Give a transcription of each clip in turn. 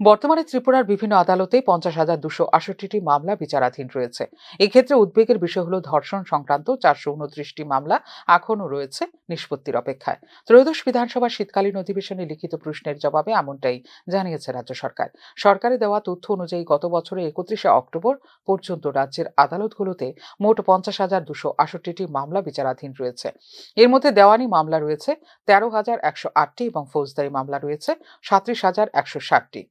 বর্তমানে ত্রিপুরার বিভিন্ন আদালতে পঞ্চাশ হাজার দুশো আষট্টিটি মামলা বিচারাধীন রয়েছে। এক্ষেত্রে উদ্বেগের বিষয় হল ধর্ষণ সংক্রান্ত চারশো উনত্রিশটি মামলা এখনও রয়েছে নিষ্পত্তির অপেক্ষায়। ত্রয়োদশ বিধানসভার শীতকালীন অধিবেশনে লিখিত প্রশ্নের জবাবে এমনটাই জানিয়েছে রাজ্য সরকার। সরকারে দেওয়া তথ্য অনুযায়ী গত বছরে একত্রিশে অক্টোবর পর্যন্ত রাজ্যের আদালতগুলোতে মোট পঞ্চাশ হাজার দুশো আষট্টিটি মামলা বিচারাধীন রয়েছে। এর মধ্যে দেওয়ানি মামলা রয়েছে তেরো হাজার একশো আটটি এবং ফৌজদারি মামলা রয়েছে সাঁত্রিশ হাজার একশো ষাটটি।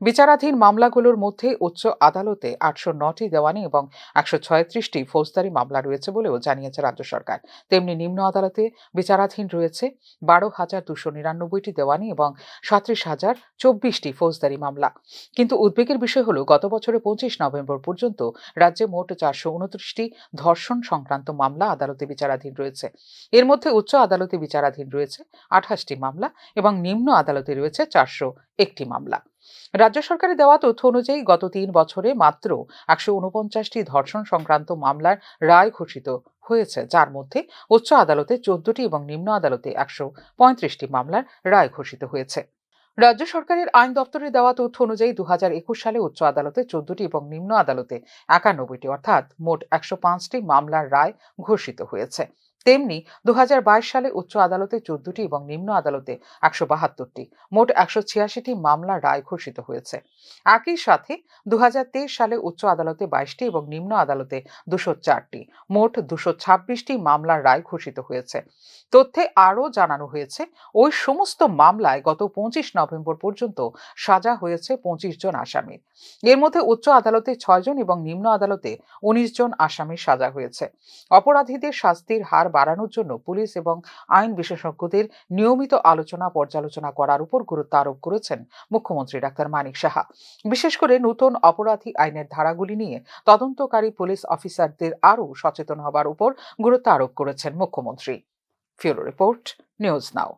বিচারাধীন মামলাগুলোর মধ্যে উচ্চ আদালতে আটশো নটি দেওয়ানি এবং একশো ছয়ত্রিশটি ফৌজদারি মামলা রয়েছে বলেও জানিয়েছে রাজ্য সরকার। তেমনি নিম্ন আদালতে বিচারাধীন রয়েছে বারো হাজার দুশো নিরানব্বইটি দেওয়ানি এবং সাঁত্রিশ হাজার চব্বিশটি ফৌজদারি মামলা। কিন্তু উদ্বেগের বিষয় হল, গত বছরের পঁচিশ নভেম্বর পর্যন্ত রাজ্যে মোট চারশো উনত্রিশটি ধর্ষণ সংক্রান্ত মামলা আদালতে বিচারাধীন রয়েছে। এর মধ্যে উচ্চ আদালতে বিচারাধীন রয়েছে আঠাশটি মামলা এবং নিম্ন আদালতে রয়েছে চারশো একটি মামলা। রাজ্য সরকারের দেওয়া তথ্য অনুযায়ী গত তিন বছরে মাত্র একশো উনপঞ্চাশটি ধর্ষণ সংক্রান্ত মামলার রায় ঘোষিত হয়েছে, যার মধ্যে উচ্চ আদালতে চোদ্দটি এবং নিম্ন আদালতে একশো পঁয়ত্রিশটি মামলার রায় ঘোষিত হয়েছে। রাজ্য সরকারের আইন দপ্তরে দেওয়া তথ্য অনুযায়ী দু হাজার একুশ সালে উচ্চ আদালতে চোদ্দটি এবং নিম্ন আদালতে একানব্বইটি, অর্থাৎ মোট একশো পাঁচটি মামলার রায় ঘোষিত হয়েছে। তেমনি দু হাজার বাইশ সালে উচ্চ আদালতে চোদ্দটি এবং নিম্ন আদালতে একশো বাহাত্তরটি। মোট একশো ছিয়াশিটি মামলার রায় ঘোষিত হয়েছে। একই সাথে দু সালে উচ্চ আদালতে বাইশটি এবং নিম্ন আদালতে দুশো চারটি। মোট দুশো ছাব্বিশটি মামলার রায় ঘোষিত হয়েছে। তথ্যে আরও জানানো হয়েছে, ওই সমস্ত মামলায় গত পঁচিশ নভেম্বর পর্যন্ত সাজা হয়েছে পঁচিশ জন আসামির এর মধ্যে উচ্চ আদালতে ছয়জন এবং নিম্ন আদালতে উনিশ জন আসামির সাজা হয়েছে। অপরাধীদের শাস্তির হার বাড়ানোর জন্য পুলিশ এবং আইন বিশেষজ্ঞদের নিয়মিত আলোচনা, পর্যালোচনা করার উপর গুরুত্ব আরোপ করেছেন মুখ্যমন্ত্রী ডাক্তার মানিক সাহা। বিশেষ করে নতুন অপরাধী আইনের ধারাগুলি নিয়ে তদন্তকারী পুলিশ অফিসারদের আরও সচেতন হবার উপর গুরুত্ব আরোপ করেছেন মুখ্যমন্ত্রী। Bureau report, news now.